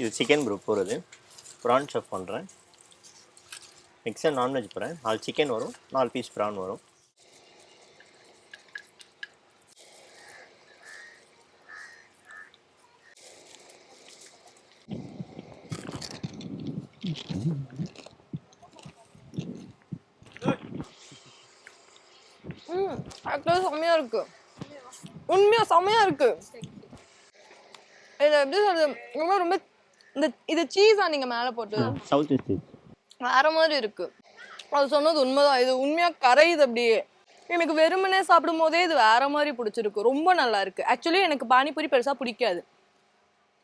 இது chicken bro போகிறது prawn chef பண்ணுறேன் மிக்சர் நான்வெஜ் போகிறேன் நாலு சிக்கன் வரும். நாலு பீஸ் ப்ரான் வரும். ம் ஆக்சுவலாக செம்மையா இருக்கு. உண்மையா செம்மையா இருக்கு. இதில் எப்படி சொல்றது? ரொம்ப ரொம்ப இந்த இது சீஸா நீங்க மேலே போட்டு சவுத் ஈஸ்ட் வேற மாதிரி இருக்கு. அது சொன்னது உண்மைதான். இது உண்மையா கரையுது அப்படியே. எனக்கு வெறுமனே சாப்பிடும் போதே இது வேற மாதிரி பிடிச்சிருக்கு. ரொம்ப நல்லா இருக்கு. ஆக்சுவலி எனக்கு பானிபூரி பெருசா பிடிக்காது.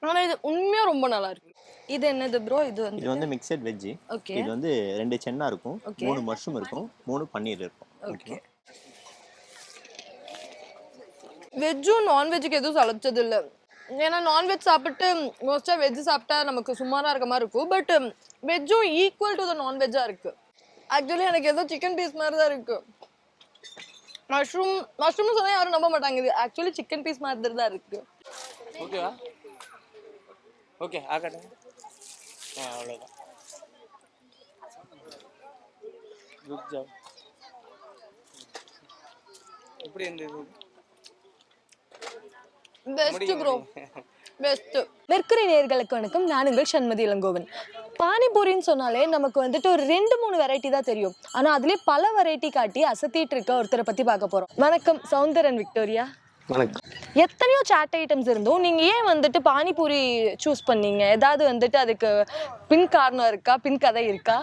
ஆனா இது உண்மையா ரொம்ப நல்லா இருக்கு. இது என்னது ப்ரோ இது வந்து இது வந்து மிக்சட் வெஜ்ஜு ஓகே இது வந்து ரெண்டு சென்னா இருக்கும். மூணு மஷ்ரூம் இருக்கும். மூணு பன்னீர் இருக்கும். ஓகே வெஜ்ஜும் நான்வெஜ்ஜுக்கு எதுவும் சளைச்சது இல்லை ஏன்னா நான்வெஜ் சாப்பிட்டு மோஸ்ட்டாக வெஜ் சாப்பிட்டா நமக்கு சுமாராக இருக்க மாதிரி இருக்கும். பட் வெஜ்ஜும் ஈக்குவல் டு த நான்வெஜ்ஜாக இருக்கு. ஆக்சுவலி எனக்கு ஏதோ சிக்கன் பீஸ் மாதிரி தான் இருக்கு. மஷ்ரூம் மஷ்ரூம்னு சொன்னால் யாரும் நம்ப மாட்டாங்க. இது ஆக்சுவலி சிக்கன் பீஸ் மாதிரி தான் இருக்கு. ஓகேவா ஓகே ஆகட்டும் ஆ அவ்வளோதான் குட் ஜாப் எப்படி இருந்தது? பெஸ்ட் ப்ரோ பெஸ்ட் மெர்க்குரி நேர்களுக்கு வணக்கம். நான் உங்கள் சண்மதி இளங்கோவன். பானிபூரின்னு சொன்னாலே நமக்கு வந்துட்டு ஒரு ரெண்டு மூணு வெரைட்டி தான் தெரியும். ஆனா அதுலயே பல வெரைட்டி காட்டி அசத்திட்டு இருக்க ஒருத்தரை பத்தி பார்க்க போறோம். வணக்கம் சௌந்தரன் விக்டோரியா. வணக்கம். எத்தனையோ சாட் ஐட்டம்ஸ் இருந்தும் நீங்க ஏன் வந்துட்டு பானிபூரி சூஸ் பண்ணீங்க? ஏதாவது வந்துட்டு அதுக்கு பின் காரணம் இருக்கா? பின் கதை இருக்கா?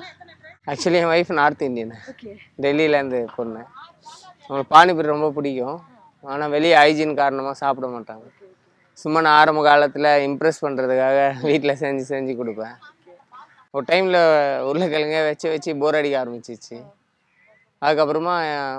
ஆக்சுவலி என் ஒய்ஃப் நார்த் இந்தியன் டெல்லியிலேருந்து பொண்ணு. அவங்களுக்கு பானிபூரி ரொம்ப பிடிக்கும். ஆனால் வெளியே ஹைஜீன் காரணமாக சாப்பிட மாட்டாங்க. சும்மா நான் ஆரம்ப காலத்தில் இம்ப்ரெஸ் பண்ணுறதுக்காக வீட்டில் செஞ்சு செஞ்சு கொடுப்பேன். ஒரு டைமில் உருளைக்கிழங்க வச்சு வச்சு போர் அடிக்க ஆரம்பிச்சிச்சு அதுக்கப்புறமா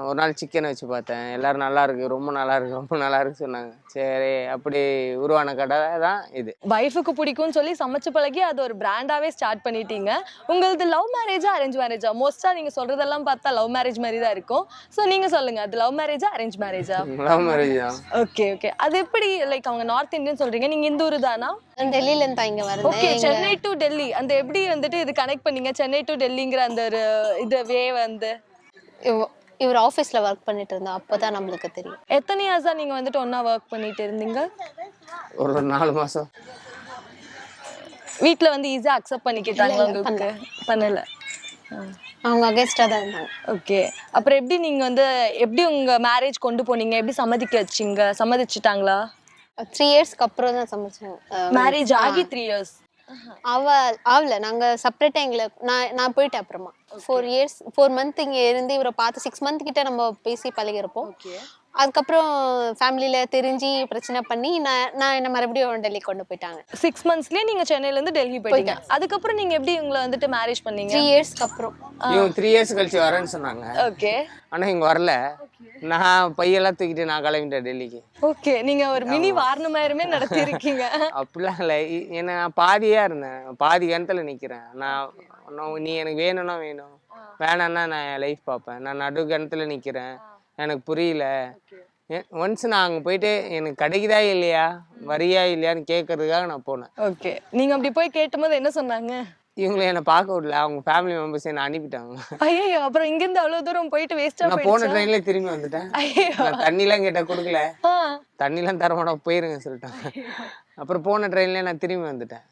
ஒரு நாள் சிக்கன் வச்சு பார்த்தேன். எல்லாரும் நல்லா இருக்கு ரொம்ப நல்லா இருக்கு ரொம்ப நல்லா இருக்கு சொன்னாங்க. சரி அப்படி உருவான கடை தான் இது. வைஃபுக்கு பிடிக்கும்னு சொல்லி சமைச்சு பழகி அது ஒரு பிராண்டாவே ஸ்டார்ட் பண்ணிட்டீங்க. உங்களது லவ் மேரேஜா அரேஞ்ச் மேரேஜா மோஸ்டா நீங்க சொல்றதெல்லாம் பார்த்தா லவ் மேரேஜ் மாதிரி தான் இருக்கும். ஸோ நீங்க சொல்லுங்க அது லவ் மேரேஜா அரேஞ்ச் மேரேஜா லவ் மேரேஜ் தான் ஓகே ஓகே அது எப்படி லைக் அவங்க நார்த் இந்தியன் சொல்றீங்க? நீங்க இந்த ஊர் தானா? நான் டெல்லியில இருந்து தான் இங்க ஓகே சென்னை டு டெல்லி. அந்த எப்படி வந்துட்டு இது கனெக்ட் பண்ணீங்க? சென்னை டு டெல்லிங்கிற அந்த ஒரு இது வே வந்து? இவர் ஆபீஸ்ல ஒர்க் பண்ணிட்டு இருந்தா அப்பதான் நம்மளுக்கு தெரியும். எத்தனை இயர்ஸ் தான் நீங்க வந்துட்டு ஒண்ணா ஒர்க் பண்ணிட்டு இருந்தீங்க? ஒரு ஒரு நாலு மாதம் வீட்ல வந்து ஈஸியா அக்செப்ட் பண்ணிக்கிட்டாங்களா உங்களுக்கு? பண்ணல. அவங்க அகேன்ஸ்டா தான் இருந்தாங்க. ஓகே. அப்புறம் எப்படி நீங்க வந்து எப்படி உங்க மேரேஜ் கொண்டு போனீங்க? எப்படி சம்மதிக்க வச்சீங்க? சம்மதிச்சிட்டாங்களா? த்ரீ இயர்ஸ்க்கு அப்புறம் தான் சமைச்சேன். அஹ் மேரேஜ் ஆகி த்ரீ இயர்ஸ் அவ ஆவல நாங்க செப்பரேட்டா எங்களை நான் நான் போயிட்டேன் அப்புறமா. ஃபோர் இயர்ஸ் ஃபோர் மந்த் இங்க இருந்து இவரை பார்த்து சிக்ஸ் மந்த் கிட்ட நம்ம பேசி பழகிருப்போம் அதுக்கப்புறம் ஃபேமிலியில தெரிஞ்சு பிரச்சனை பண்ணி நான் நான் என்ன மறுபடியும் டெல்லி கொண்டு போயிட்டாங்க. சிக்ஸ் மந்த்ஸ்லயே நீங்க சென்னையில இருந்து டெல்லி போயிட்டீங்க அதுக்கப்புறம் நீங்க எப்படி உங்களை வந்துட்டு மேரேஜ் பண்ணீங்க? த்ரீ இயர்ஸ்க்கு அப்புறம். இவங்க த்ரீ இயர்ஸ் கழிச்சு வரேன்னு சொன்னாங்க. ஓகே ஆனால் இங்கே வரல. நான் பையெல்லாம் தூக்கிட்டு நான் கிளம்பிட்டேன் டெல்லிக்கு. ஓகே நீங்க ஒரு மினி வாரணமாயிரமே நடத்தி இருக்கீங்க அப்படிலாம் இல்லை. ஏன்னா நான் பாதியாக இருந்தேன். பாதி கிணத்துல நிற்கிறேன் நான் நீ எனக்கு வேணும்னா வேணும். வேணான்னா நான் என் லைஃப் பார்ப்பேன். நான் நடு கிணத்துல நிற்கிறேன் எனக்கு புரியல. ஒன்ஸ் நான் அங்கே போயிட்டு எனக்கு கிடைக்குதா இல்லையா? வரியா இல்லையான்னு கேட்கறதுக்காக நான் போனேன். ஓகே. நீங்க அப்படி போய் கேட்டும்போது என்ன சொன்னாங்க? இவங்களை என்னை பார்க்க விடல. அவங்க ஃபேமிலி மெம்பர்ஸ் என்னை அனுப்பிட்டாங்க. ஐயோ அப்புறம் இங்க இருந்து அவ்வளவு தூரம் போயிட்டு வேஸ்டா நான் போன ட்ரெயின்லேயே திரும்பி வந்துட்டேன். ஐயோ நான் தண்ணிலாம் கேட்டால் கொடுக்கல. தண்ணிலாம் தர மாட்டோம் போயிருங்க சொல்லிட்டாங்க அப்புறம் போன ட்ரெயின்லேயே நான் திரும்பி வந்துட்டேன்.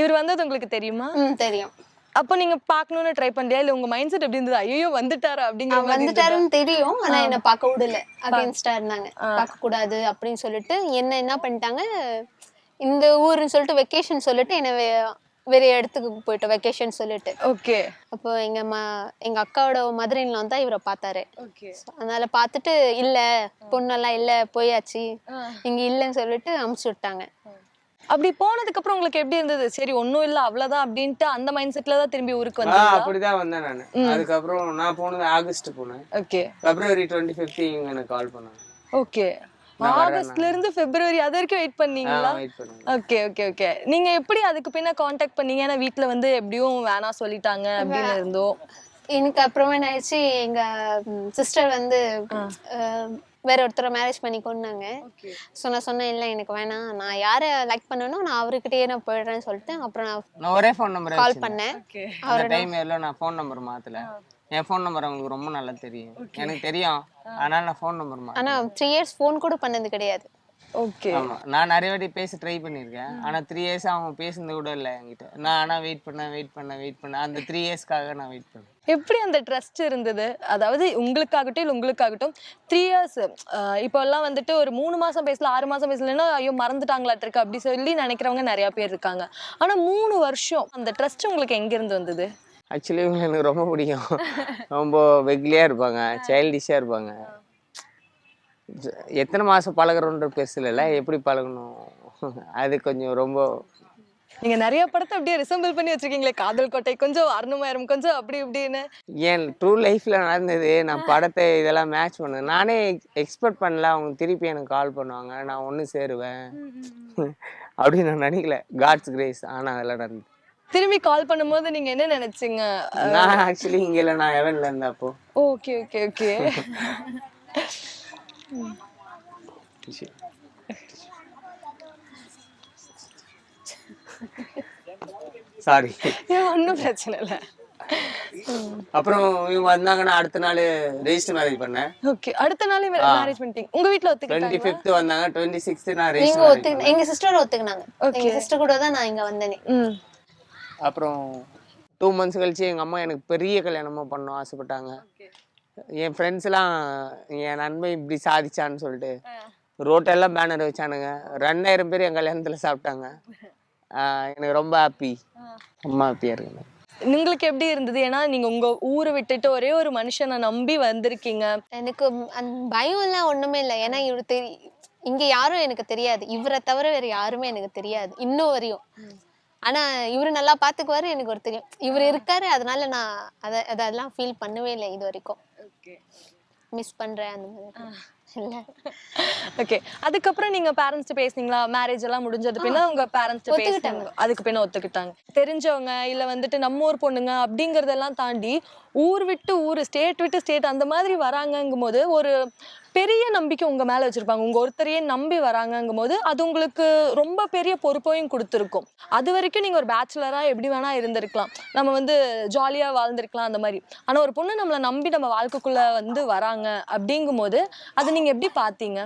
இவர் வந்தது உங்களுக்கு தெரியுமா? தெரியும். அப்போ நீங்க பார்க்கணும்னு ட்ரை பண்ணலையா இல்ல உங்க மைண்ட் செட் எப்படி இருந்தது? ஐயோ வந்துட்டாரா அப்படிங்கிற? வந்துட்டாருன்னு தெரியும். ஆனா என்ன பார்க்க விடல. அகேன்ஸ்டா இருந்தாங்க. பார்க்க கூடாது அப்படின்னு சொல்லிட்டு என்ன என்ன பண்ணிட்டாங்க? இந்த ஊருன்னு சொல்லிட்டு வெக்கேஷன் சொல்லிட்டு என்ன வேற இடத்துக்கு போயிட்டோம் வெக்கேஷன் சொல்லிட்டு. ஓகே. அப்போ எங்க ம எங்க அக்காவோட மதுரையில தான் இவரை பார்த்தாரு. அதனால பார்த்துட்டு இல்ல பொண்ணெல்லாம் இல்ல போயாச்சு. இங்க இல்லைன்னு சொல்லிட்டு அமுச்சு விட்டாங்க. அப்படி போனதுக்கு அப்புறம் உங்களுக்கு எப்படி இருந்தது? சரி ஒண்ணும் இல்ல அவ்வளவுதான் அப்படின்ட்டு அந்த மைண்ட் செட்ல தான் திரும்பி ஊருக்கு வந்தீங்களா? அப்படிதான் வந்தேன் நான். அதுக்கப்புறம் நான் போனது ஆகஸ்ட் போனேன். ஓகே. பிப்ரவரி டுவெண்ட்டி ஃபிஃப்த் இவங்க எனக்கு கால் பண்ணாங்க. ஓகே. ஆகஸ்ட்ல இருந்து பிப்ரவரி அது வரைக்கும் வெயிட் பண்ணீங்களா? Okay okay okay. நீங்க எப்படி அதுக்கு பின்ன காண்டாக்ட் பண்ணீங்க? ஏன்னா வீட்ல வந்து எப்படியும் வேணாம் சொல்லிட்டாங்க அப்படின்னு இருந்தோம். எனக்கு அப்புறமா என்ன ஆயிடுச்சு எங்க சிஸ்டர் வந்து வேற ஒருத்தரை மேரேஜ் பண்ணிக்கோன்னாங்க ஸோ நான் சொன்னேன் இல்லை எனக்கு வேணாம். நான் யாரை லைக் பண்ணனோ நான் அவர்கிட்டயே நான் போயிடுறேன்னு சொல்லிட்டு அப்புறம் நான் ஒரே ஃபோன் நம்பர் கால் பண்ணேன். அந்த டைம் எல்லாம் நான் ஃபோன் நம்பர் மாத்தல. என் ஃபோன் நம்பர் அவங்களுக்கு ரொம்ப நல்லா தெரியும். எனக்கு தெரியும். அதனால நான் ஃபோன் நம்பர் மாத்தல. ஆனா த்ரீ இயர்ஸ் ஃபோன் கூட பண்ணது கிடையாது. ஓகே. ஆமா நான் நிறைய வாட்டி பேச ட்ரை பண்ணியிருக்கேன். ஆனா த்ரீ இயர்ஸ் அவங்க பேசுனது கூட இல்லை என்கிட்ட. நான் ஆனா வெயிட் பண்ணேன் வெயிட் பண்ணேன் வெயிட் பண்ணேன் அந்த த்ரீ இயர்ஸ்க்காக நான் வெயிட் பண்ணேன். எப்படி அந்த ட்ரஸ்ட் இருந்தது? அதாவது உங்களுக்காகட்டும் இல்லை உங்களுக்காகட்டும் த்ரீ இயர்ஸ் இப்போ எல்லாம் வந்துட்டு ஒரு மூணு மாசம் பேசல ஆறு மாசம் பேசலன்னா ஐயோ மறந்துட்டாங்களாட்டிருக்கு அப்படி சொல்லி நினைக்கிறவங்க நிறைய பேர் இருக்காங்க. ஆனா மூணு வருஷம் அந்த ட்ரஸ்ட் உங்களுக்கு எங்க இருந்து வந்தது? ஆக்சுவலி இவங்க எனக்கு ரொம்ப பிடிக்கும். ரொம்ப வெக்லியாக இருப்பாங்க சைல்டிஷாக இருப்பாங்க. எத்தனை மாதம் பழகுறோன்ற பெருசுல எப்படி பழகணும்? அது கொஞ்சம் ரொம்ப நீங்க நிறைய படத்தை அப்படியே ரிசம்பிள் பண்ணி வச்சிருக்கீங்களே காதல் கோட்டை கொஞ்சம் அருணமாயிரம் கொஞ்சம் அப்படி இப்படின்னு. என் ட்ரூ லைஃப்பில் நடந்தது நான் படத்தை இதெல்லாம் மேட்ச் பண்ணேன் நானே எக்ஸ்பெக்ட் பண்ணல அவங்க திருப்பி எனக்கு கால் பண்ணுவாங்க நான் ஒன்று சேருவேன். அப்படின்னு நான் நினைக்கல. காட்ஸ் கிரேஸ் ஆனால் அதெல்லாம் நடந்தது. திரும்பி கால் பண்ணும்போது நீங்க என்ன நினைச்சீங்க? நான் ஆக்சுவலி இங்கே இல்லை நான் எவன்ல இருந்தேன் அப்போ. ஓகே ஓகே ஓகே சாரி ஒன்றும் பிரச்சனை இல்லை. அப்புறம் இவங்க வந்தாங்கன்னா அடுத்த நாள் ரெஜிஸ்டர் மேரேஜ் பண்ணேன் ஓகே அடுத்த நாளே மேரேஜ் பண்ணிட்டீங்க. உங்க வீட்ல டுவெண்ட்டி ஒத்துக்கிட்டாங்க ஃபிஃப்த் வந்தாங்க டுவெண்ட்டி சிக்ஸ்த் நான் நீங்க ரெஜிஸ்டர் எங்க சிஸ்டர் ஒத்துக்குனாங்க. எங்க சிஸ்டர் கூட தான் நான் இங்க வந்தேனே. ம். அப்புறம் டூ மந்த்ஸ் கழிச்சு எங்கள் அம்மா எனக்கு பெரிய கல்யாணமா பண்ணணும் ஆசைப்பட்டாங்க. என் ஃப்ரெண்ட்ஸ்லாம் என் நண்பன் இப்படி சாதிச்சான்னு சொல்லிட்டு ரோட்டெல்லாம் பேனர் வச்சானுங்க. ரெண்டாயிரம் பேர் என் கல்யாணத்தில் சாப்பிட்டாங்க. ஆஹ் எனக்கு ரொம்ப ஹாப்பி ரொம்ப ஹாப்பியாக இருக்குங்க. உங்களுக்கு எப்படி இருந்தது? ஏன்னா நீங்க உங்க ஊரை விட்டுட்டு ஒரே ஒரு மனுஷனை நம்பி வந்திருக்கீங்க. எனக்கு பயம் எல்லாம் ஒண்ணுமே இல்லை. ஏன்னா இவரு தெரி இங்க யாரும் எனக்கு தெரியாது. இவரை தவிர வேற யாருமே எனக்கு தெரியாது. இன்னும் வரையும். ஆனா இவரு நல்லா பாத்துக்குவாரு எனக்கு ஒரு தெரியும். இவர் இருக்காரு அதனால நான் அத அதெல்லாம் ஃபீல் பண்ணவே இல்லை இது வரைக்கும். மிஸ் பண்றேன் அந்த மாதிரி. இல்ல. ஓகே அதுக்கப்புறம் நீங்க பேரண்ட்ஸ் பேசுனீங்களா? மேரேஜ் எல்லாம் முடிஞ்சது பின்ன உங்க பேரண்ட்ஸ் பேசுனாங்க. அதுக்கு பின்ன ஒத்துக்கிட்டாங்க. தெரிஞ்சவங்க இல்ல வந்துட்டு நம்ம ஊர் பொண்ணுங்க அப்படிங்கறதெல்லாம் தாண்டி ஊர் விட்டு ஊர் ஸ்டேட் விட்டு ஸ்டேட் அந்த மாதிரி வராங்கங்கும் போது ஒரு பெரிய நம்பிக்கை உங்க மேல வச்சிருப்பாங்க. உங்க ஒருத்தரையே நம்பி வராங்கங்கும் போது அது உங்களுக்கு ரொம்ப பெரிய பொறுப்பையும் கொடுத்துருக்கும். அது வரைக்கும் நீங்க ஒரு பேச்சுலரா எப்படி வேணா இருந்திருக்கலாம். நம்ம வந்து ஜாலியா வாழ்ந்திருக்கலாம் அந்த மாதிரி. ஆனா ஒரு பொண்ணு நம்மளை நம்பி நம்ம வாழ்க்கைக்குள்ள வந்து வராங்க அப்படிங்கும் போது அதை நீங்க எப்படி பாத்தீங்க?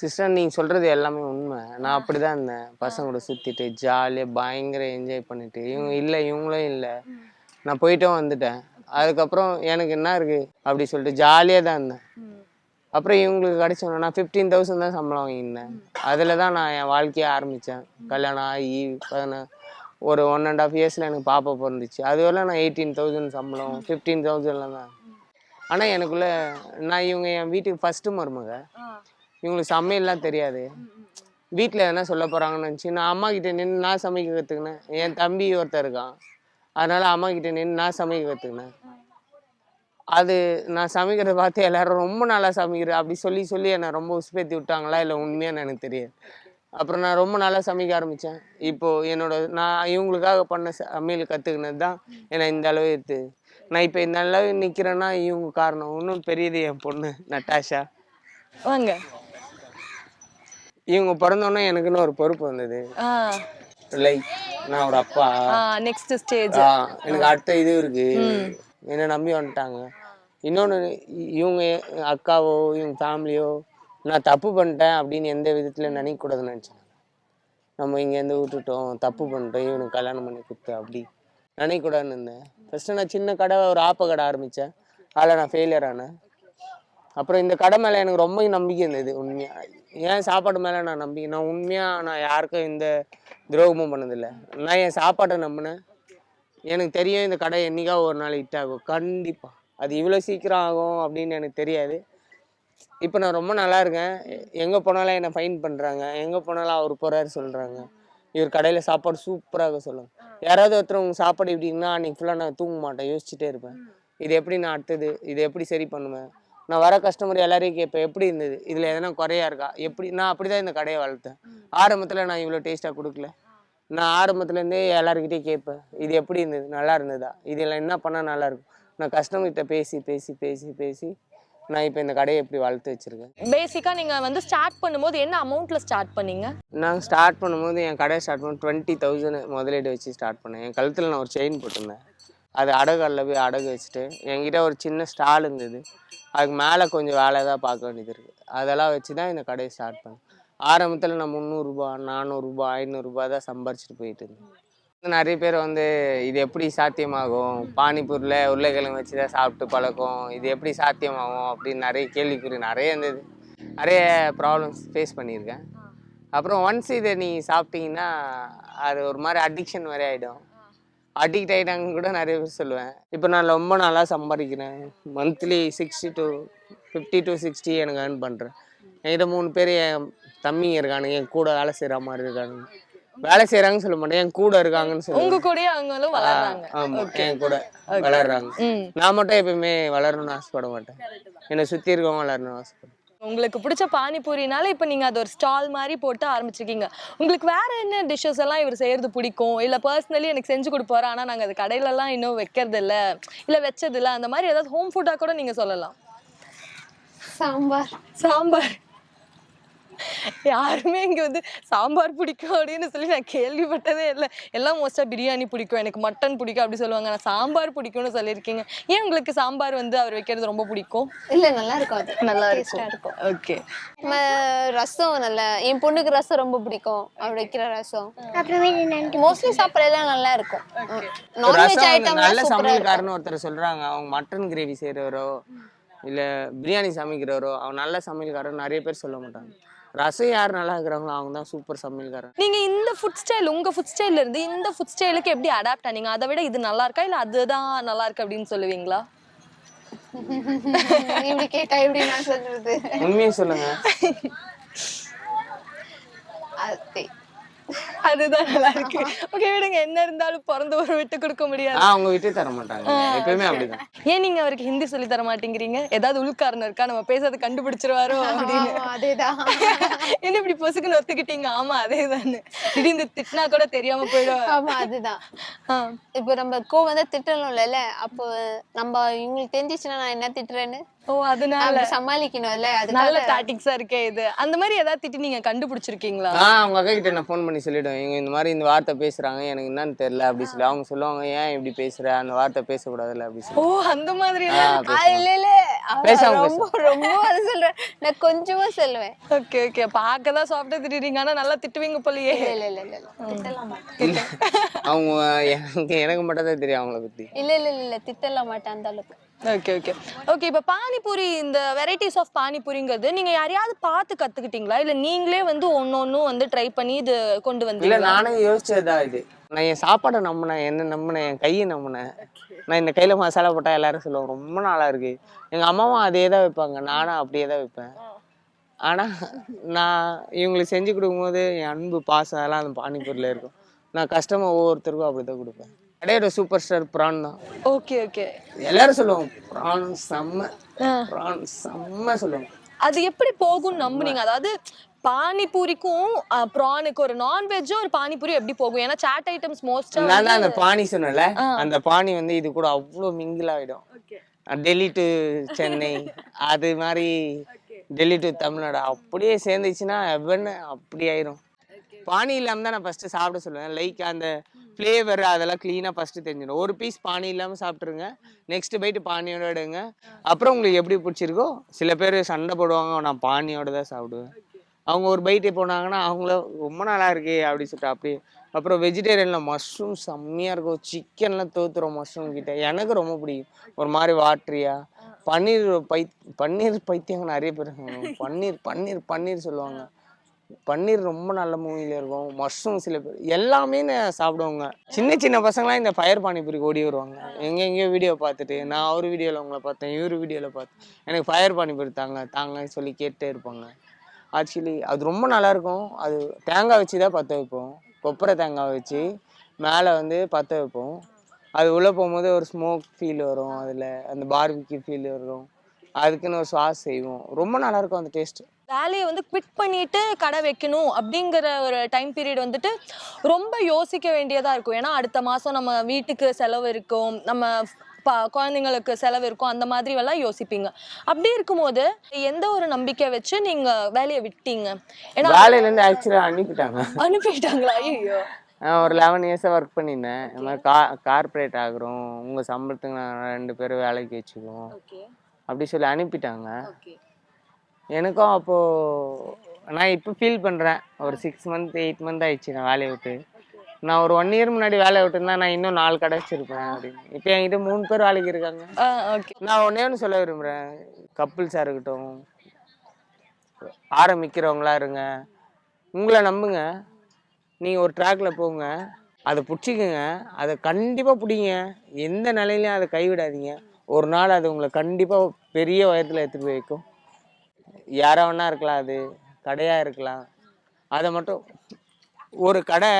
சிஸ்டர் நீங்கள் சொல்கிறது எல்லாமே உண்மை. நான் அப்படி தான் இருந்தேன். பசங்க கூட சுற்றிட்டு ஜாலியாக பயங்கர என்ஜாய் பண்ணிட்டு. இவங்க இல்லை இவங்களும் இல்லை. நான் போயிட்டும் வந்துட்டேன். அதுக்கப்புறம் எனக்கு என்ன இருக்குது அப்படி சொல்லிட்டு ஜாலியாக தான் இருந்தேன். அப்புறம் இவங்களுக்கு கிடைச்சோன்னா நான் ஃபிஃப்டீன் தௌசண்ட் தான் சம்பளம் வாங்கியிருந்தேன். அதில் தான் நான் என் வாழ்க்கையை ஆரம்பித்தேன் கல்யாணம் ஆகி பதின ஒரு ஒன் அண்ட் ஆஃப் இயர்ஸில் எனக்கு பாப்பா பிறந்துச்சு. அதுவரை நான் எயிட்டீன் தௌசண்ட் சம்பளம் ஃபிஃப்டீன் தௌசண்ட்ல தான். ஆனால் எனக்குள்ள நான் இவங்க என் வீட்டுக்கு ஃபஸ்ட்டு மருமக. இவங்களுக்கு சமையல்லாம் தெரியாது. வீட்டில் எதனா சொல்ல போகிறாங்கன்னு நினச்சி நான் அம்மா கிட்ட நின்று நான் சமைக்க கற்றுக்கினேன் என் தம்பி ஒருத்தன் இருக்கான். அதனால அம்மா கிட்ட நின்று நான் சமைக்க கற்றுக்கினேன் அது நான் சமைக்கிறத பார்த்து எல்லாரும் ரொம்ப நல்லா சமைக்கிற அப்படி சொல்லி சொல்லி என்னை ரொம்ப உசுப்பேத்தி விட்டாங்களா இல்லை உண்மையான்னு எனக்கு தெரியாது. அப்புறம் நான் ரொம்ப நல்லா சமைக்க ஆரம்பித்தேன் இப்போது என்னோட நான் இவங்களுக்காக பண்ண சமையல் கற்றுக்கினது தான் என்னை இந்த அளவு எடுத்து. நான் இப்போ இந்த அளவு நிற்கிறேன்னா இவங்க காரணம். இன்னும் பெரியது என் பொண்ணு நட்டாஷா. வாங்க. இவங்க பிறந்தோன்னே எனக்குன்னு ஒரு பொறுப்பு வந்தது. லைக் நான் ஒரு அப்பா. நெக்ஸ்ட் ஸ்டேஜ் எனக்கு அடுத்த இது இருக்கு. என்னை நம்பி வந்துட்டாங்க. இன்னொன்று இவங்க அக்காவோ இவங்க ஃபேமிலியோ நான் தப்பு பண்ணிட்டேன் அப்படின்னு எந்த விதத்தில் நினைக்கக்கூடாதுன்னு நினச்சேன் நம்ம இங்கேருந்து விட்டுட்டோம் தப்பு பண்ணிட்டோம் இவனுக்கு கல்யாணம் பண்ணி கொடுத்து அப்படி நினைக்கக்கூடாதுன்னு இருந்தேன். ஃபஸ்ட்டு நான் சின்ன கடை ஒரு ஆப்ப கடை ஆரம்பித்தேன் அதில் நான் ஃபெயிலியர் ஆனேன். அப்புறம் இந்த கடை மேலே எனக்கு ரொம்ப நம்பிக்கை இருந்தது உண்மையாக ஏன் சாப்பாடு மேலே நான் நம்பிக்கை நான் உண்மையாக நான் யாருக்கும் எந்த துரோகமும் பண்ணதில்லை. நான் என் சாப்பாட்டை நம்பினேன். எனக்கு தெரியும் இந்த கடை என்னைக்கா ஒரு நாள் ஹிட் ஆகும். கண்டிப்பாக அது இவ்வளோ சீக்கிரம் ஆகும் அப்படின்னு எனக்கு தெரியாது. இப்போ நான் ரொம்ப நல்லா இருக்கேன். எங்கே போனாலும் என்னை ஃபைன் பண்ணுறாங்க எங்கே போனாலும் அவர் போகிறாரு சொல்கிறாங்க இவர் கடையில் சாப்பாடு சூப்பராக சொல்லுவாங்க யாராவது ஒருத்தர் உங்கள் சாப்பாடு எப்படின்னா அன்றைக்கி ஃபுல்லாக நான் தூங்க மாட்டேன். யோசிச்சுட்டே இருப்பேன். இது எப்படி நான் அடுத்தது? இது எப்படி சரி பண்ணுவேன்? நான் வர கஸ்டமர் எல்லாரையும் கேட்பேன். எப்படி இருந்தது? இதில் எதனா குறையா இருக்கா? எப்படி? நான் அப்படி தான் இந்த கடையை வளர்த்தேன். ஆரம்பத்தில் நான் இவ்வளோ டேஸ்ட்டாக கொடுக்கல. நான் ஆரம்பத்துலேருந்தே எல்லாருக்கிட்டே கேட்பேன். இது எப்படி இருந்தது? நல்லா இருந்ததா? இதில் என்ன பண்ணால் நல்லா இருக்கும்? நான் கஸ்டமர்கிட்ட பேசி பேசி பேசி பேசி நான் இப்போ இந்த கடையை எப்படி வளர்த்து வச்சிருக்கேன்? பேசிக்கா நீங்க வந்து ஸ்டார்ட் பண்ணும்போது என்ன அமௌண்ட்ல ஸ்டார்ட் பண்ணீங்க? நான் ஸ்டார்ட் பண்ணும்போது என் கடையை ஸ்டார்ட் பண்ண டுவெண்ட்டி தௌசண்ட் முதலீடு வச்சு ஸ்டார்ட் பண்ணேன். என் கழுத்தில் நான் ஒரு செயின் போட்டிருந்தேன். அது அடகல்ல போய் அடகு வச்சுட்டு என்கிட்ட ஒரு சின்ன ஸ்டால் இருந்தது. அதுக்கு மேலே கொஞ்சம் வேலை தான் பார்க்க வேண்டியது இருக்குது அதெல்லாம் வச்சு தான் இந்த கடையை ஸ்டார்ட் பண்ணேன். ஆரம்பத்தில் நான் முந்நூறுரூபா நானூறுரூபா ஐநூறுரூபா தான் சம்பாரிச்சிட்டு போயிட்டு இருந்தேன். நிறைய பேர் வந்து இது எப்படி சாத்தியமாகும்? பானிபூரில் உருளைக்கிழங்கு வச்சு தான் சாப்பிட்டு பழக்கம். இது எப்படி சாத்தியமாகும்? அப்படின்னு நிறைய கேள்விக்குறி நிறைய இருந்தது. நிறைய ப்ராப்ளம்ஸ் ஃபேஸ் பண்ணியிருக்கேன். அப்புறம் ஒன்ஸ் இதை நீ சாப்பிட்டீங்கன்னா அது ஒரு மாதிரி அடிக்ஷன் மாதிரி ஆகிடும் அடிக்ட் ஆகிட்டாங்கன்னு கூட நிறைய பேர் சொல்லுவேன். இப்போ நான் ரொம்ப நல்லா சம்பாதிக்கிறேன். Monthly sixty to fifty to sixty எனக்கு earn பண்ணுறேன் என்கிட்ட மூணு பேர் என் தம்பிங்க இருக்கானுங்க என் கூட வேலை செய்கிற மாதிரி இருக்கானுங்க. வேலை செய்கிறாங்கன்னு சொல்ல மாட்டேன். என் கூட இருக்காங்கன்னு உங்க சொல்லுவேன் கூடயே அவங்களும் வளர்றாங்க. ஆமா. என் கூட வளர்றாங்க. நான் மட்டும் எப்பயுமே வளரணும்னு ஆசைப்பட மாட்டேன். என்னை சுற்றி இருக்கவங்க வளரணும்னு ஆசைப்படுறேன் உங்களுக்கு பிடிச்ச பானிபூரினால இப்போ நீங்க அது ஒரு ஸ்டால் மாதிரி போட்டு ஆரம்பிச்சிருக்கீங்க. உங்களுக்கு வேற என்ன டிஷ்ஷஸ் எல்லாம் இவர் செய்யறது பிடிக்கும்? இல்ல பர்சனலி எனக்கு செஞ்சு கொடுப்பாரு ஆனா நாங்க அது கடையில எல்லாம் இன்னும் வைக்கிறது இல்ல இல்ல வச்சது இல்ல அந்த மாதிரி ஏதாவது ஹோம் ஃபுட்டா கூட நீங்க சொல்லலாம். சாம்பார். சாம்பார். யாருமே இங்க வந்து சாம்பார் பிடிக்கும் அப்படின்னு சொல்லி நான் கேள்விப்பட்டதே இல்லை. எல்லாம் மோஸ்டா பிரியாணி பிடிக்கும் எனக்கு மட்டன் பிடிக்கும் அப்படி சொல்லுவாங்க. நான் சாம்பார் பிடிக்கும்னு சொல்லியிருக்கீங்க. ஏன் உங்களுக்கு சாம்பார் வந்து அவர் வைக்கிறது ரொம்ப பிடிக்கும்? இல்ல நல்லா இருக்கும் அது. நல்லா இருக்கும். ஓகே ரசம் நல்ல என் பொண்ணுக்கு ரசம் ரொம்ப பிடிக்கும். அவள் வைக்கிற ரசம். மோஸ்ட்லி சாப்பிடலாம் நல்லா இருக்கும். நான்வெஜ் ஐட்டம் நல்ல சமையல்காரன்னு ஒருத்தர் சொல்றாங்க. அவங்க மட்டன் கிரேவி செய்கிறவரோ இல்ல பிரியாணி சமைக்கிறவரோ அவன் நல்ல சமையல்காரன் நிறைய பேர் சொல்ல மாட்டாங்க. ரசம் யார் நல்லா இருக்கிறாங்களோ அவங்க தான் சூப்பர் சமையல்காரன் நீங்க இந்த ஃபுட் ஸ்டைல் உங்க ஃபுட் ஸ்டைல்ல இருந்து இந்த ஃபுட் ஸ்டைலுக்கு எப்படி அடாப்ட் ஆனீங்க? அதை விட இது நல்லா இருக்கா? இல்ல அதுதான் நல்லா இருக்கு அப்படின்னு சொல்லுவீங்களா? இப்படி கேட்டா எப்படி நான் சொல்றது? உண்மையை சொல்லுங்க. அது அதுதான் நல்லா இருக்கு. ஓகே விடுங்க. என்ன இருந்தாலும் பிறந்த ஒரு விட்டு கொடுக்க முடியாது. அவங்க விட்டு தர மாட்டாங்க. எப்பயுமே அப்படிதான். ஏன் நீங்க அவருக்கு ஹிந்தி சொல்லி தர மாட்டேங்கிறீங்க? ஏதாவது உள்காரணம் இருக்கா? நம்ம பேசுறது கண்டுபிடிச்சிருவாரோ அப்படின்னு. அதேதான். என்ன இப்படி பொசுக்குன்னு ஒத்துக்கிட்டீங்க? ஆமா அதே தானே திடீர்னு திட்டினா கூட தெரியாம போயிடும். ஆமா அதுதான். இப்போ நம்ம கோ வந்து திட்டணும்ல அப்போ நம்ம இவங்களுக்கு தெரிஞ்சிச்சுன்னா நான் என்ன திட்டுறேன்னு? ஓ அதனால. சமாளிக்கணும்ல நல்ல அதுக்காக டாட்டிக்ஸா இருக்கே இது. அந்த மாதிரி ஏதாவது திட்டி நீங்க கண்டுபிடிச்சிருக்கீங்களா? அவங்க அக்கா கிட்ட நான் ஃபோன் பண்ணி சொல்லிடுவேன். இவங்க இந்த மாதிரி இந்த வார்த்தை பேசுறாங்க எனக்கு என்னன்னு தெரியல அப்படி சொல்லி அவங்க சொல்லுவாங்க ஏன் இப்படி பேசுற? அந்த வார்த்தை பேசக்கூடாதுல்ல அப்படி சொல்லி. ஓ அந்த மாதிரி. பேசாம. ரொம்ப ரொம்ப அது சொல்றேன். நான் கொஞ்சமா சொல்லுவேன். Okay okay. பார்க்க தான் சாப்பிட்டு திட்டுறீங்க ஆனா நல்லா திட்டுவீங்க போலயே. இல்ல இல்ல இல்ல அவங்க எனக்கு எனக்கு மட்டும் தான் தெரியும் அவங்கள பத்தி. இல்ல இல்ல இல்ல இல்ல. திட்டலாம் மாட்டேன் அந்த அளவுக்கு. ஓகே ஓகே ஓகே இப்போ பானிபூரி இந்த வெரைட்டிஸ் ஆஃப் பானிபூரிங்கிறது நீங்க யாரையாவது பார்த்து கத்துக்கிட்டீங்களா? இல்ல நீங்களே வந்து ஒன்னொன்னும் வந்து ட்ரை பண்ணி இது கொண்டு இல்ல வந்தீங்களா? நானே யோசிச்சதா இது. நான் என் சாப்பாடை நம்பினேன் என்ன நம்பினேன் என் கையை நம்பினேன். நான் இந்த கையில மசாலா போட்டா எல்லாரும் சொல்லுவாங்க ரொம்ப நாளா இருக்கு. எங்க அம்மாவும் அதே தான் வைப்பாங்க நானும் அப்படியே தான் வைப்பேன். ஆனா நான் இவங்களுக்கு செஞ்சு கொடுக்கும்போது என் அன்பு பாசம் அதெல்லாம் அந்த பானிபூரியில் இருக்கும். நான் கஷ்டமா ஒவ்வொருத்தருக்கும் அப்படிதான் கொடுப்பேன். கடையோட சூப்பர் ஸ்டார் ப்ரான் தான். Okay okay. எல்லாரும் சொல்லுவாங்க ப்ரான் செம்ம ப்ரான் செம்ம சொல்லுவாங்க. அது எப்படி போகும்னு நம்புனீங்க? அதாவது பானிபூரிக்கும் ப்ரானுக்கு ஒரு நான்வெஜ்ஜும் ஒரு பானிபூரி எப்படி போகும்? ஏன்னா சாட் ஐட்டம்ஸ் மோஸ்டா நான் தான் அந்த பானி சொன்னேன்ல. அந்த பானி வந்து இது கூட அவ்வளோ மிங்கிள் ஆயிடும் டெல்லி டு சென்னை அது மாதிரி டெல்லி டு தமிழ்நாடு அப்படியே சேர்ந்துச்சுன்னா எவன்னு அப்படி ஆயிரும். பானி இல்லாமல் தான் நான் ஃபஸ்ட்டு சாப்பிட சொல்லுவேன். லைக் அந்த ஃப்ளேவர் அதெல்லாம் க்ளீனாக ஃபஸ்ட்டு தெரிஞ்சிடும். ஒரு பீஸ் பானி இல்லாமல் சாப்பிட்ருங்க நெக்ஸ்ட் போயிட்டு பானியோட எடுங்க. அப்புறம் உங்களுக்கு எப்படி பிடிச்சிருக்கோ சில பேர் சண்டை போடுவாங்க நான் பானியோட தான் சாப்பிடுவேன். அவங்க ஒரு பைட்டு போனாங்கன்னா அவங்கள ரொம்ப நல்லா இருக்கே அப்படி சொல்லிட்டு அப்படியே அப்புறம் வெஜிடேரியனில் மஷ்ரூம் செம்மையாக இருக்கும். சிக்கன்லாம் தோத்துரும் மஷ்ரூம் கிட்ட. எனக்கு ரொம்ப பிடிக்கும். ஒரு மாதிரி வாட்ரியா பன்னீர் பை பன்னீர் பைத்தியங்க நிறைய பேர் பன்னீர் பன்னீர் பன்னீர் சொல்லுவாங்க. பன்னீர் ரொம்ப நல்ல மூவில இருக்கும். மஷ்ரூம் சில பேர் எல்லாமே நான் சாப்பிடுவாங்க. சின்ன சின்ன பசங்களாம் இந்த ஃபயர் பானிபூரிக்கு ஓடி வருவாங்க. எங்கே எங்கேயோ வீடியோ பார்த்துட்டு நான் அவர் வீடியோவில் உங்களை பார்த்தேன் இவர் வீடியோவில் பார்த்தேன். எனக்கு ஃபயர் பானிபூரி தாங்க தாங்க சொல்லி கேட்டே இருப்பாங்க. ஆக்சுவலி அது ரொம்ப நல்லா இருக்கும் அது தேங்காய் வச்சு தான் பற்ற வைப்போம். கொப்பரை தேங்காய் வச்சு மேலே வந்து பற்ற வைப்போம். அது உள்ளே போகும்போது ஒரு ஸ்மோக் ஃபீல் வரும். அதில் அந்த பார்பிக்கு ஃபீல் வரும். அதுக்குன்னு ஒரு சாஸ் செய்வோம். ரொம்ப நல்லாயிருக்கும் அந்த டேஸ்ட்டு வேலையை வந்து குவிட் பண்ணிட்டு கடை வைக்கணும் அப்படிங்கிற ஒரு டைம் பீரியட் வந்துட்டு ரொம்ப யோசிக்க வேண்டியதா இருக்கும். ஏன்னா அடுத்த மாசம் நம்ம வீட்டுக்கு செலவு இருக்கும். நம்ம பா குழந்தைங்களுக்கு செலவு இருக்கும். அந்த மாதிரி எல்லாம் யோசிப்பீங்க. அப்படி இருக்கும்போது எந்த ஒரு நம்பிக்கை வச்சு நீங்க வேலையை விட்டீங்க? ஏன்னா வேலையிலேருந்து ஆக்சுவலாக அனுப்பிட்டாங்க. அனுப்பிட்டாங்களா? ஐயோ நான் ஒரு லெவன் இயர்ஸாக ஒர்க் பண்ணியிருந்தேன். இந்த மாதிரி கா கார்ப்பரேட் ஆகுறோம். உங்கள் சம்பளத்துக்கு நான் ரெண்டு பேரும் வேலைக்கு வச்சுக்குவோம். அப்படி சொல்லி அனுப்பிட்டாங்க. எனக்கும் அப்போது நான் இப்போ ஃபீல் பண்ணுறேன் ஒரு சிக்ஸ் மந்த் எயிட் மந்த் ஆயிடுச்சு நான் வேலையை விட்டு. நான் ஒரு ஒன் இயர் முன்னாடி வேலையை விட்டுருந்தா நான் இன்னும் நாலு கடை வச்சிருப்பேன் அப்படின்னு. இப்போ என்கிட்ட மூணு பேர் வேலைக்கு இருக்காங்க. ஓகே நான் ஒன்றே ஒன்று சொல்ல விரும்புகிறேன் கப்புள்ஸாக இருக்கட்டும் ஆரம்பிக்கிறவங்களா இருங்க. உங்களை நம்புங்க. நீங்கள் ஒரு ட்ராக்ல போங்க. அதை பிடிச்சிக்கங்க. அதை கண்டிப்பாக பிடிங்க. எந்த நிலையிலையும் அதை கைவிடாதீங்க. ஒரு நாள் அது உங்களை கண்டிப்பாக பெரிய உயரத்தில் எடுத்துகிட்டு போய் வைக்கும். யாரோ வேணா இருக்கலாம் அது. கடையாக இருக்கலாம். அதை மட்டும் ஒரு கடை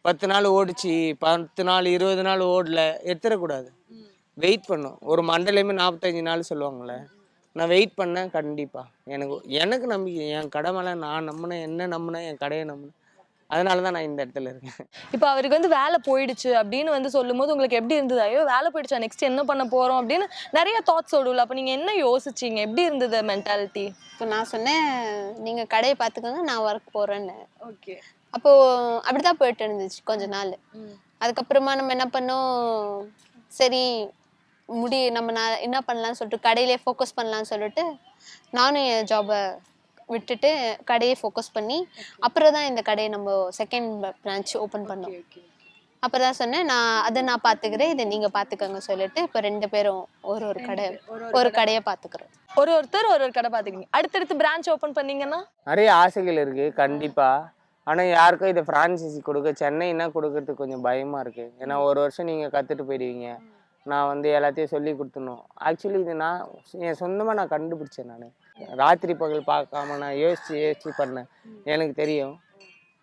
பத்து நாள் ஓடிச்சு பத்து நாள் இருபது நாள் ஓடல எடுத்துடக்கூடாது. வெயிட் பண்ணும். ஒரு மண்டலையுமே நாற்பத்தஞ்சு நாள் சொல்லுவாங்கள்ல நான் வெயிட் பண்ணேன் கண்டிப்பாக எனக்கு எனக்கு நம்பிக்கை. என் கடை மேலே நான் நம்பினேன் என்ன நம்பினேன் என் கடையை நம்பினேன். அதனால தான் நான் இந்த இடத்துல இருக்கேன். இப்போ அவருக்கு வந்து வேலை போயிடுச்சு அப்படின்னு வந்து சொல்லும்போது உங்களுக்கு எப்படி இருந்தது? ஐயோ வேலை போயிடுச்சா? நெக்ஸ்ட் என்ன பண்ண போறோம் அப்படின்னு நிறைய தாட்ஸ் ஓடுல அப்போ நீங்க என்ன யோசிச்சீங்க? எப்படி இருந்தது மென்டாலிட்டி இப்போ நான் சொன்னேன் நீங்கள் கடையை பார்த்துக்கோங்க நான் ஒர்க் போகிறேன்னு ஓகே அப்போது அப்படி தான் போயிட்டு இருந்துச்சு கொஞ்ச நாள். அதுக்கப்புறமா நம்ம என்ன பண்ணோம்? சரி முடி நம்ம நான் என்ன பண்ணலாம்னு சொல்லிட்டு கடையிலே ஃபோக்கஸ் பண்ணலாம்னு சொல்லிட்டு நானும் என் ஜாபை விட்டுட்டு கடையை ஃபோக்கஸ் பண்ணி அப்புறம் தான் இந்த கடையை நம்ம செகண்ட் பிரான்ச் ஓப்பன் பண்ணோம். அப்புறம் தான் சொன்னேன் நான் அதை நான் பார்த்துக்கிறேன் இதை நீங்கள் பார்த்துக்கோங்க சொல்லிட்டு இப்போ ரெண்டு பேரும் ஒரு ஒரு கடை ஒரு கடையை பார்த்துக்கிறோம் ஒரு ஒருத்தர் ஒரு ஒரு கடை பாத்துக்கிறீங்க. அடுத்தடுத்து பிரான்ச் ஓபன் பண்ணீங்கன்னா? நிறைய ஆசைகள் இருக்குது கண்டிப்பாக ஆனால் யாருக்கும் இதை ஃப்ரான்ச்சைசி கொடுக்க சென்னைனா கொடுக்கறதுக்கு கொஞ்சம் பயமாக இருக்குது ஏன்னா ஒரு வருஷம் நீங்கள் கற்றுட்டு போயிடுவீங்க. நான் வந்து எல்லாத்தையும் சொல்லி கொடுத்துடணும். ஆக்சுவலி இது நான் என் சொந்தமாக நான் கண்டுபிடிச்சேன் நான். ராத்திரி பகல் பார்க்காம நான் யோசித்து யோசித்து பண்ணேன். எனக்கு தெரியும்.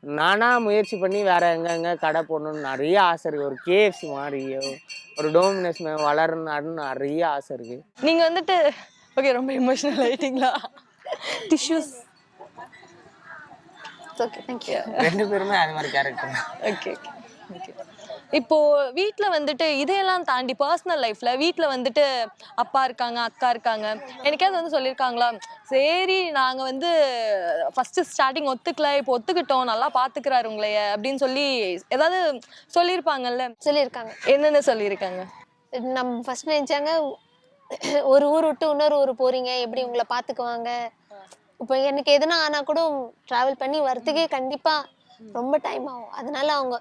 நானாக முயற்சி பண்ணி வேற எங்கெங்க கடை போடணும்னு நிறைய ஆசை இருக்குது ஒரு கேஎஃப்சி மாதிரியோ ஒரு டோமினஸ் வளரணும்னு நிறைய ஆசை இருக்குது நீங்க வந்துட்டு ஓகே ரொம்ப எமோஷனல் ஆயிட்டீங்களா? டிஷ்யூஸ் ஓகே தேங்க்யூ ரெண்டு பேருமே அது மாதிரி கேரக்டர் ஓகே ஓகே இப்போ வீட்ல வந்துட்டு இதையெல்லாம் தாண்டி பர்சனல் லைஃப்ல வீட்ல வந்துட்டு அப்பா இருக்காங்க அக்கா இருக்காங்க. எனக்காவது வந்து சொல்லியிருக்காங்களா சரி நாங்க வந்து ஃபர்ஸ்ட் ஸ்டார்டிங் ஒத்துக்கல இப்போ ஒத்துக்கிட்டோம். நல்லா பாத்துக்கிறாரு உங்களைய. அப்படின்னு சொல்லி ஏதாவது சொல்லியிருப்பாங்கல்ல? சொல்லியிருக்காங்க. என்னென்ன சொல்லியிருக்காங்க? நம்ம ஃபர்ஸ்ட் நினைச்சாங்க ஒரு ஊர் விட்டு இன்னொரு ஊர் போறீங்க எப்படி உங்களை பார்த்துக்குவாங்க இப்போ எனக்கு எதுனா ஆனா கூட டிராவல் பண்ணி வரதுக்கே கண்டிப்பா ரொம்ப டைம் ஆகும். அதனால அவங்க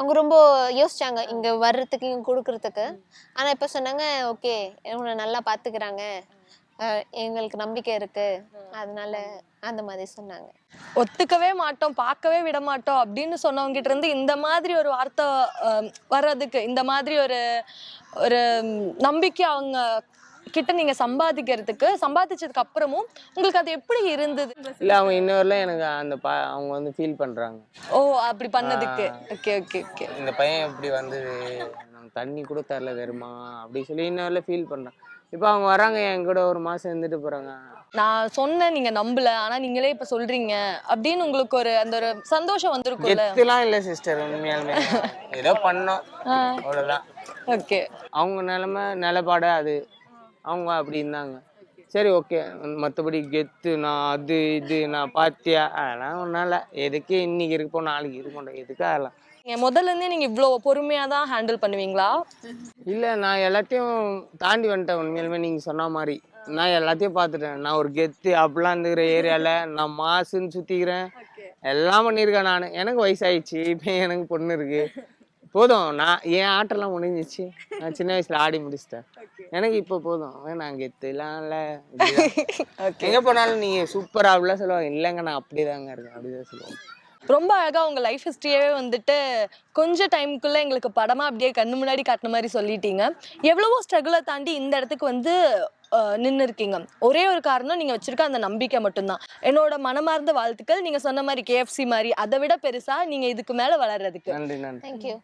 அவங்க ரொம்ப யோசிச்சாங்க இங்க வர்றதுக்கு இங்க கொடுக்கறதுக்கு. ஆனா இப்ப சொன்னாங்க ஓகே இவங்களை நல்லா பாத்துக்கிறாங்க. எங்களுக்கு நம்பிக்கை இருக்கு. அதனால அந்த மாதிரி சொன்னாங்க. ஒத்துக்கவே மாட்டோம் பார்க்கவே விட மாட்டோம் அப்படின்னு சொன்னவங்க கிட்ட இருந்து இந்த மாதிரி ஒரு வார்த்தை வர்றதுக்கு இந்த மாதிரி ஒரு ஒரு நம்பிக்கை அவங்க கிட்ட நீங்க சம்பாதிக்கிறதுக்கு சம்பாதிச்சதுக்கு அப்புறமும் உங்களுக்கு அது எப்படி இருந்தது? இல்லை அவங்க இன்னொருல எனக்கு அந்த பா அவங்க வந்து ஃபீல் பண்ணுறாங்க ஓ அப்படி பண்ணதுக்கு. Okay okay okay. இந்த பையன் எப்படி வந்தது நம்ம தண்ணி கூட தரல தெரியுமா அப்படி சொல்லி இன்னொருல ஃபீல் பண்ணுறான் இப்போ அவங்க வராங்க என் கூட ஒரு மாதம் இருந்துட்டு போகிறாங்க நான் சொன்னேன் நீங்க நம்பல. ஆனா நீங்களே இப்ப சொல்றீங்க. அப்படின்னு உங்களுக்கு ஒரு அந்த ஒரு சந்தோஷம் வந்திருக்கும்ல. இல்லை சிஸ்டர் உண்மையாலுமே. ஏதோ பண்ணோம். அவ்வளோதான் ஓகே. அவங்க நிலமை நிலப்பாடு அது. அவங்க அப்படி இருந்தாங்க. சரி ஓகே. மற்றபடி கெத்து நான் அது இது நான் பாத்தியா? அதெல்லாம் ஒன்றால் எதுக்கு இன்னைக்கு இருப்போம் நாளைக்கு இருப்போம் எதுக்கு அதெல்லாம். முதல்ல இருந்தே நீங்க இவ்ளோ பொறுமையா தான் ஹேண்டில் பண்ணுவீங்களா? இல்லை நான் எல்லாத்தையும் தாண்டி வந்துட்டேன். உண்மையிலுமே நீங்கள் சொன்ன மாதிரி. நான் எல்லாத்தையும் பார்த்துட்டேன் நான் ஒரு கெத்து அப்படிலாம் இருந்துக்கிற ஏரியாவில் நான் மாசுன்னு சுற்றிக்கிறேன் எல்லாம் பண்ணியிருக்கேன் நான். எனக்கு வயசாயிடுச்சு. இப்போ எனக்கு பொண்ணு இருக்கு. போதும். நான் என் ஆட்டெல்லாம் முடிஞ்சிச்சு. நான் சின்ன வயசில் ஆடி முடிச்சிட்டேன். எனக்கு இப்போ போதும். நான் கெத்துலாம் இல்லை. எங்கே போனாலும் நீங்கள் சூப்பராக அப்படிலாம் சொல்லுவாங்க. இல்லைங்க நான் அப்படி தாங்க இருக்கேன். அப்படிதான் சொல்லுவாங்க. ரொம்ப அழகா உங்க லைஃப் ஹிஸ்டரியவே வந்துட்டு கொஞ்ச டைமுக்குள்ள எங்களுக்கு படமா அப்படியே கண்ணு முன்னாடி காட்டின மாதிரி சொல்லிட்டீங்க. எவ்வளவோ ஸ்ட்ரகிளை தாண்டி இந்த இடத்துக்கு வந்து நின்று இருக்கீங்க. ஒரே ஒரு காரணம் நீங்க வச்சிருக்க அந்த நம்பிக்கை மட்டும்தான். என்னோட மனமார்ந்த வாழ்த்துக்கள். நீங்க சொன்ன மாதிரி கேஎஃப்சி மாதிரி. அதை விட பெருசா நீங்க இதுக்கு மேல வளர்றதுக்கு. நன்றி நன்றி. தேங்க்யூ